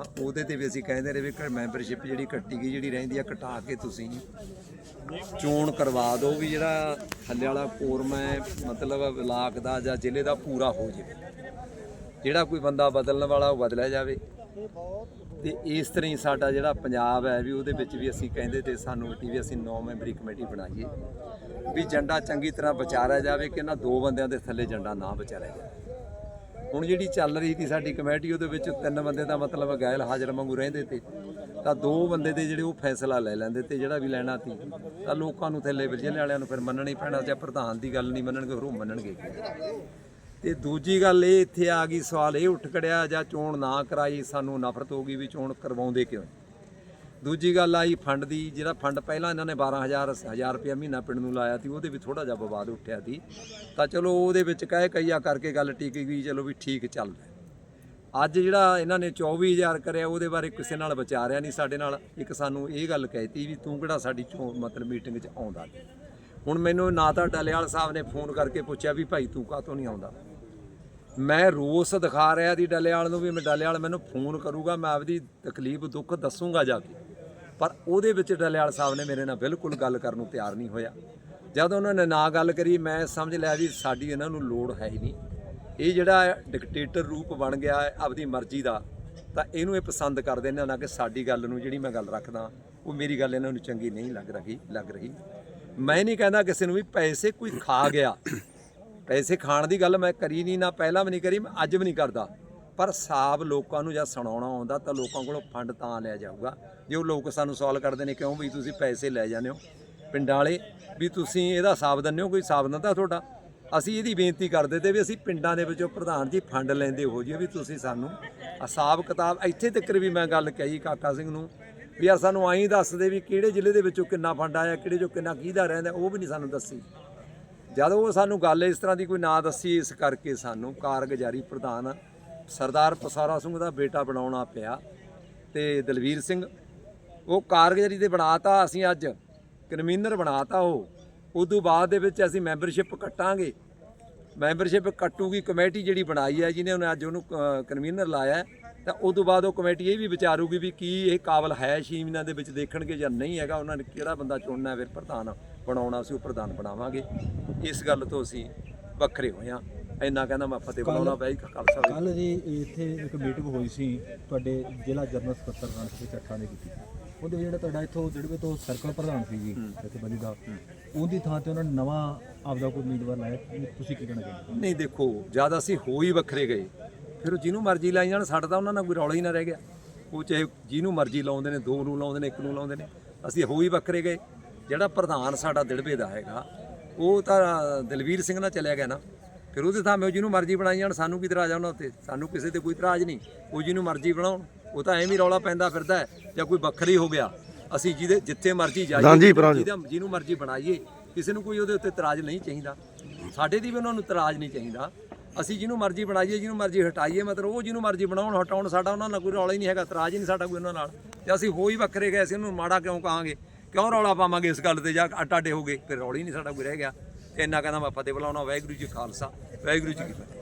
ਤਾਂ ਉਹਦੇ ਤੇ ਵੀ ਅਸੀਂ ਕਹਿੰਦੇ ਰਹੇ ਵੀ ਕਿ ਮੈਂਬਰਸ਼ਿਪ ਜਿਹੜੀ ਕੱਟੀ ਗਈ, ਜਿਹੜੀ ਰਹਿੰਦੀ ਆ ਘਟਾ ਕੇ ਤੁਸੀਂ ਚੋਣ ਕਰਵਾ ਦਿਓ ਵੀ ਜਿਹੜਾ ਥੱਲੇ ਵਾਲਾ ਕੋਰਮ ਹੈ, ਮਤਲਬ ਇਲਾਕ ਦਾ ਜਾਂ ਜ਼ਿਲ੍ਹੇ ਦਾ ਪੂਰਾ ਹੋ ਜਾਵੇ ਜਿਹੜਾ ਕੋਈ ਬੰਦਾ ਬਦਲਣ ਵਾਲਾ ਉਹ ਬਦਲਿਆ ਜਾਵੇ। ਤੇ ਇਸ ਤਰ੍ਹਾਂ ਹੀ ਸਾਡਾ ਜਿਹੜਾ ਪੰਜਾਬ ਹੈ ਵੀ ਉਹਦੇ ਵਿੱਚ ਵੀ ਅਸੀਂ ਕਹਿੰਦੇ ਤੇ ਸਾਨੂੰ ਕਿ ਵੀ ਅਸੀਂ 9 ਮੈਂਬਰੀ ਕਮੇਟੀ ਬਣਾਈਏ। ਵੀ ਝੰਡਾ ਚੰਗੀ ਤਰ੍ਹਾਂ ਵਿਚਾਰਿਆ ਜਾਵੇ ਕਿ ਇਹਨਾਂ ਦੋ ਬੰਦਿਆਂ ਦੇ ਥੱਲੇ ਝੰਡਾ ਨਾ ਵਿਚਾਰਿਆ ਜਾਵੇ। ਹੁਣ ਜਿਹੜੀ ਚੱਲ ਰਹੀ ਸੀ ਸਾਡੀ ਕਮੇਟੀ, ਉਹਦੇ ਵਿੱਚ ਤਿੰਨ ਬੰਦੇ ਦਾ ਮਤਲਬ ਗੈਲ ਹਾਜ਼ਰ ਵਾਂਗੂ ਰਹਿੰਦੇ ਤੇ, ਤਾਂ ਦੋ ਬੰਦੇ ਦੇ ਜਿਹੜੇ ਉਹ ਫੈਸਲਾ ਲੈ ਲੈਂਦੇ ਤੇ ਜਿਹੜਾ ਵੀ ਲੈਣਾ ਸੀ, ਤਾਂ ਲੋਕਾਂ ਨੂੰ ਥੱਲੇ ਜ਼ਿਲ੍ਹੇ ਵਾਲਿਆਂ ਨੂੰ ਫਿਰ ਮੰਨਣਾ ਹੀ ਪੈਣਾ, ਜੇ ਪ੍ਰਧਾਨ ਦੀ ਗੱਲ ਨਹੀਂ ਮੰਨਣਗੇ ਫਿਰ ਉਹ ਮੰਨਣਗੇ ਕੀ? ਤੇ ਦੂਜੀ ਗੱਲ ਇਹ ਇੱਥੇ ਆ ਗਈ, ਸਵਾਲ ਇਹ ਉੱਠ ਕੜਿਆ ਜਾਂ ਚੋਣ ਨਾ ਕਰਾਈ, ਸਾਨੂੰ ਨਫ਼ਰਤ ਹੋ ਗਈ ਵੀ ਚੋਣ ਕਰਵਾਉਂਦੇ ਕਿਉਂ ਦੂਜੀ ਗੱਲ ਆਈ ਫੰਡ ਦੀ, ਜਿਹੜਾ ਫੰਡ ਪਹਿਲਾਂ ਇਹਨਾਂ ਨੇ 12000 1000 ਰੁਪਏ ਮਹੀਨਾ ਪਿੰਡ ਨੂੰ ਲਾਇਆ ਸੀ, ਉਹਦੇ ਵੀ ਥੋੜਾ ਜਿਹਾ ਵਿਵਾਦ ਉੱਠਿਆ ਸੀ। ਤਾਂ ਚਲੋ ਉਹਦੇ ਵਿੱਚ ਕਹਿ ਕਈਆ ਕਰਕੇ ਗੱਲ ਟਿਕ ਗਈ, ਚਲੋ ਵੀ ਠੀਕ ਚੱਲਦਾ ਹੈ। ਅੱਜ ਜਿਹੜਾ ਇਹਨਾਂ ਨੇ 24000 ਕਰਿਆ, ਉਹਦੇ ਬਾਰੇ ਕਿਸੇ ਨਾਲ ਵਿਚਾਰਿਆ ਨਹੀਂ ਸਾਡੇ ਨਾਲ। ਇੱਕ ਸਾਨੂੰ ਇਹ ਗੱਲ ਕਹਿਤੀ ਵੀ ਤੂੰ ਕਿਹੜਾ ਸਾਡੀ ਚੋਣ ਮਤਲਬ ਮੀਟਿੰਗ 'ਚ ਆਉਂਦਾ ਨਹੀਂ ਹੁਣ ਮੈਨੂੰ ਨਾ ਤਾਂ ਡਲਿਆਲ ਸਾਹਿਬ ਨੇ ਫੋਨ ਕਰਕੇ ਪੁੱਛਿਆ ਵੀ ਭਾਈ ਤੂੰ ਕਾਹਤੋਂ ਨਹੀਂ ਆਉਂਦਾ? ਮੈਂ ਰੋਸ ਦਿਖਾ ਰਿਹਾ ਦੀ ਡਲਿਆਲ ਨੂੰ ਵੀ ਮੈਂ ਡਲਿਆਲ ਮੈਨੂੰ ਫੋਨ ਕਰੂਗਾ, ਮੈਂ ਆਪਦੀ ਤਕਲੀਫ, ਦੁੱਖ ਦੱਸੂਗਾ ਜਾ ਕੇ। ਪਰ ਉਹਦੇ ਵਿੱਚ ਡਲਿਆਲ ਸਾਹਿਬ ਨੇ ਮੇਰੇ ਨਾਲ ਬਿਲਕੁਲ ਗੱਲ ਕਰਨ ਨੂੰ ਤਿਆਰ ਨਹੀਂ ਹੋਇਆ। ਜਦ ਉਹਨਾਂ ਨੇ ਨਾ ਗੱਲ ਕਰੀ, ਮੈਂ ਸਮਝ ਲਿਆ ਵੀ ਸਾਡੀ ਇਹਨਾਂ ਨੂੰ ਲੋੜ ਹੈ ਹੀ ਨਹੀਂ। ਇਹ ਜਿਹੜਾ ਡਿਕਟੇਟਰ ਰੂਪ ਬਣ ਗਿਆ ਹੈ ਆਪਦੀ ਮਰਜ਼ੀ ਦਾ, ਤਾਂ ਇਹਨੂੰ ਇਹ ਪਸੰਦ ਕਰਦੇ ਨੇ ਨਾ ਕਿ ਸਾਡੀ ਗੱਲ ਨੂੰ ਜਿਹੜੀ ਮੈਂ ਗੱਲ ਰੱਖਦਾ, ਉਹ ਮੇਰੀ ਗੱਲ ਇਹਨਾਂ ਨੂੰ ਚੰਗੀ ਨਹੀਂ ਲੱਗ ਰਹੀ ਲੱਗ ਰਹੀ। ਮੈਂ ਨਹੀਂ ਕਹਿੰਦਾ ਕਿਸੇ ਨੂੰ ਵੀ ਪੈਸੇ ਕੋਈ ਖਾ ਗਿਆ। ਪੈਸੇ ਖਾਣ ਦੀ ਗੱਲ ਮੈਂ ਕਰੀ ਨਹੀਂ, ਨਾ ਪਹਿਲਾਂ ਵੀ ਨਹੀਂ ਕਰੀ, ਮੈਂ ਅੱਜ ਵੀ ਨਹੀਂ ਕਰਦਾ। ਪਰ ਸਾਬ ਲੋਕਾਂ ਨੂੰ ਜਾਂ ਸੁਣਾਉਣਾ ਆਉਂਦਾ ਤਾਂ ਲੋਕਾਂ ਕੋਲੋਂ ਫੰਡ ਤਾਂ ਲਿਆ ਜਾਊਗਾ। ਜੇ ਉਹ ਲੋਕ ਸਾਨੂੰ ਸਵਾਲ ਕਰਦੇ ਨੇ ਕਿਉਂ ਵੀ ਤੁਸੀਂ ਪੈਸੇ ਲੈ ਜਾਂਦੇ ਹੋ ਪਿੰਡਾਂ ਵਾਲੇ, ਵੀ ਤੁਸੀਂ ਇਹਦਾ ਹਿਸਾਬ ਦਿੰਦੇ ਹੋ, ਕੋਈ ਹਿਸਾਬ ਦਿੰਦਾ ਤੁਹਾਡਾ। ਅਸੀਂ ਇਹਦੀ ਬੇਨਤੀ ਕਰਦੇ ਤੇ ਵੀ ਅਸੀਂ ਪਿੰਡਾਂ ਦੇ ਵਿੱਚੋਂ ਪ੍ਰਧਾਨ ਜੀ ਫੰਡ ਲੈਂਦੇ ਹੋ ਜੀ, ਵੀ ਤੁਸੀਂ ਸਾਨੂੰ ਹਿਸਾਬ ਕਿਤਾਬ, ਇੱਥੇ ਤੱਕ ਵੀ ਮੈਂ ਗੱਲ ਕਹੀ ਕਾਕਾ ਸਿੰਘ ਨੂੰ, ਵੀ ਯਾਰ ਸਾਨੂੰ ਆਈ ਦੱਸਦੇ ਵੀ ਕਿਹੜੇ ਜ਼ਿਲ੍ਹੇ ਦੇ ਵਿੱਚੋਂ ਕਿੰਨਾ ਫੰਡ ਆਇਆ, ਕਿਹੜੇ ਚੋਂ ਕਿੰਨਾ ਕਿਹਦਾ ਰਹਿੰਦਾ, ਉਹ ਵੀ ਨਹੀਂ ਸਾਨੂੰ ਦੱਸੀ। ਜਦ ਉਹ ਸਾਨੂੰ ਗੱਲ ਇਸ ਤਰ੍ਹਾਂ ਦੀ ਕੋਈ ਨਾ ਦੱਸੀ, ਇਸ ਕਰਕੇ ਸਾਨੂੰ ਕਾਰਗੁਜ਼ਾਰੀ ਪ੍ਰਧਾਨ ਸਰਦਾਰ ਪਸਾਰਾ ਸਿੰਘ ਦਾ ਬੇਟਾ ਬਣਾਉਣਾ ਪਿਆ ਤੇ ਦਲਵੀਰ ਸਿੰਘ ਉਹ ਕਾਰਗੁਜ਼ਾਰੀ ਤੇ ਬਣਾਤਾ ਅਸੀਂ ਅੱਜ ਕਨਵੀਨਰ ਬਣਾਤਾ ਉਹ। ਉਦੋਂ ਬਾਅਦ ਦੇ ਵਿੱਚ ਅਸੀਂ ਮੈਂਬਰਸ਼ਿਪ ਕੱਟਾਂਗੇ। ਮੈਂਬਰਸ਼ਿਪ ਕੱਟੂਗੀ ਕਮੇਟੀ ਜਿਹੜੀ ਬਣਾਈ ਹੈ ਜਿਹਨੇ ਉਹਨੇ ਅੱਜ ਉਹਨੂੰ ਕਨਵੀਨਰ ਲਾਇਆ ਹੈ, ਤਾਂ ਉਦੋਂ ਬਾਅਦ ਉਹ ਕਮੇਟੀ ਇਹ ਵੀ ਵਿਚਾਰੂਗੀ ਵੀ ਕੀ ਇਹ ਕਾਬਲ ਹੈ ਛੇ ਮਹੀਨਿਆਂ ਦੇ ਵਿੱਚ ਦੇਖਣਗੇ ਜਾਂ ਨਹੀਂ ਹੈਗਾ ਉਹਨਾਂ ਨੇ ਕਿਹੜਾ ਬੰਦਾ ਚੁਣਨਾ ਫਿਰ ਪ੍ਰਧਾਨ ਬਣਾਉਣਾ ਸੀ ਉਹ ਪ੍ਰਧਾਨ ਬਣਾਵਾਂਗੇ। ਇਸ ਗੱਲ ਤੋਂ ਅਸੀਂ ਵੱਖਰੇ ਹੋਏ ਹਾਂ। ਇੰਨਾ ਕਹਿੰਦਾ ਮੈਂ ਫਤਿਹ ਬਣਾਉਣਾ ਪਿਆ ਜੀ ਖਾਲਸਾ ਵਾਹਿਗੁਰੂ। ਕੱਲ ਜੀ ਇੱਥੇ ਇੱਕ ਮੀਟਿੰਗ ਹੋਈ ਸੀ ਤੁਹਾਡੇ ਜ਼ਿਲ੍ਹਾ ਜਨਰਲ ਸਕੱਤਰ ਨਾਲ ਤੁਸੀਂ ਚੱਠਾ ਨੇ ਕੀਤੀ। ਉਹਦੇ ਵਿੱਚ ਜਿਹੜਾ ਤੁਹਾਡਾ ਇੱਥੋਂ ਜਿਹੜੇ ਤੋਂ ਸਰਕਲ ਪ੍ਰਧਾਨ ਸੀ ਜੀ ਜਥੇਬੰਦੀ ਦਾ ਉਹਦੀ ਥਾਂ ਤੇ ਉਹਨਾਂ ਨੇ ਨਵਾਂ ਆਪਦਾ ਕੋਈ ਉਮੀਦਵਾਰ ਲਾਇਆ। ਤੁਸੀਂ ਕੀ ਕਹਿਣਾ ਚਾਹੁੰਦੇ ਨਹੀਂ ਦੇਖੋ ਜਦ ਅਸੀਂ ਹੋ ਹੀ ਵੱਖਰੇ ਗਏ ਫਿਰ ਜਿਹਨੂੰ ਮਰਜ਼ੀ ਲਾਈ ਜਾਣ ਸਾਡਾ ਤਾਂ ਉਹਨਾਂ ਨਾਲ ਕੋਈ ਰੌਲਾ ਹੀ ਨਾ ਰਹਿ ਗਿਆ। ਉਹ ਚਾਹੇ ਜਿਹਨੂੰ ਮਰਜ਼ੀ ਲਾਉਂਦੇ ਨੇ ਦੋ ਨੂੰ ਲਾਉਂਦੇ ਨੇ ਇੱਕ ਨੂੰ ਲਾਉਂਦੇ ਨੇ ਅਸੀਂ ਹੋ ਹੀ ਵੱਖਰੇ ਗਏ। ਜਿਹੜਾ ਪ੍ਰਧਾਨ ਸਾਡਾ ਦਿੜਬੇ ਦਾ ਹੈਗਾ ਉਹ ਤਾਂ ਦਲਵੀਰ ਸਿੰਘ ਨਾਲ ਚਲਿਆ ਗਿਆ ਨਾ। ਫਿਰ ਉਹਦੇ ਥਾਂ ਮੈਂ ਜਿਹਨੂੰ ਮਰਜ਼ੀ ਬਣਾਈ ਜਾਣ ਸਾਨੂੰ ਕੀ ਇਤਰਾਜ਼ ਆ ਉਹਨਾਂ ਉੱਤੇ? ਸਾਨੂੰ ਕਿਸੇ ਤੇ ਕੋਈ ਇਤਰਾਜ਼ ਨਹੀਂ। ਉਹ ਜਿਹਨੂੰ ਮਰਜ਼ੀ ਬਣਾਉਣ ਉਹ ਤਾਂ ਐਵੇਂ ਹੀ ਰੌਲਾ ਪੈਂਦਾ ਫਿਰਦਾ ਹੈ ਜਾਂ ਕੋਈ ਵੱਖਰੀ ਹੋ ਗਿਆ। ਅਸੀਂ ਜਿਹਦੇ ਜਿੱਥੇ ਮਰਜ਼ੀ ਜਾਈਏ ਜਿਹਦਾ ਜਿਹਨੂੰ ਮਰਜ਼ੀ ਬਣਾਈਏ ਕਿਸੇ ਨੂੰ ਕੋਈ ਉਹਦੇ ਉੱਤੇ ਇਤਰਾਜ਼ ਨਹੀਂ ਚਾਹੀਦਾ। ਸਾਡੇ ਦੀ ਵੀ ਉਹਨਾਂ ਨੂੰ ਇਤਰਾਜ਼ ਨਹੀਂ ਚਾਹੀਦਾ। ਅਸੀਂ ਜਿਹਨੂੰ ਮਰਜ਼ੀ ਬਣਾਈਏ ਜਿਹਨੂੰ ਮਰਜ਼ੀ ਹਟਾਈਏ ਮਤਲਬ ਉਹ ਜਿਹਨੂੰ ਮਰਜ਼ੀ ਬਣਾਉਣ ਹਟਾਉਣ ਸਾਡਾ ਉਹਨਾਂ ਨਾਲ ਕੋਈ ਰੌਲਾ ਹੀ ਨਹੀਂ ਹੈਗਾ ਇਤਰਾਜ਼ ਹੀ ਨਹੀਂ ਸਾਡਾ ਕੋਈ ਉਹਨਾਂ ਨਾਲ। ਤੇ ਅਸੀਂ ਹੋ ਹੀ ਵੱਖਰੇ ਗਏ ਅਸੀਂ ਉਹਨੂੰ ਮਾੜਾ ਕਿਉਂ ਕਹਾਂਗੇ? ਕਿਉਂ ਰੌਲਾ ਪਾਵਾਂਗੇ ਇਸ ਗੱਲ ਤੇ? ਜਾਂ ਅਟਾਡੇ ਹੋ ਗਏ ਫਿਰ ਰੌਲਾ ਹੀ ਨਹੀਂ ਸਾਡਾ ਕੋਈ ਰਹਿ ਗਿਆ। ਇੰਨਾ ਕਹਿੰਦਾ ਮੈਂ ਫਤਿਹ ਬੁਲਾਉਣਾ ਵਾਹਿਗੁਰੂ ਜੀ ਖਾਲਸਾ ਵਾਹਿਗੁਰੂ ਜੀ ਕੀ ਫਤਿਹ।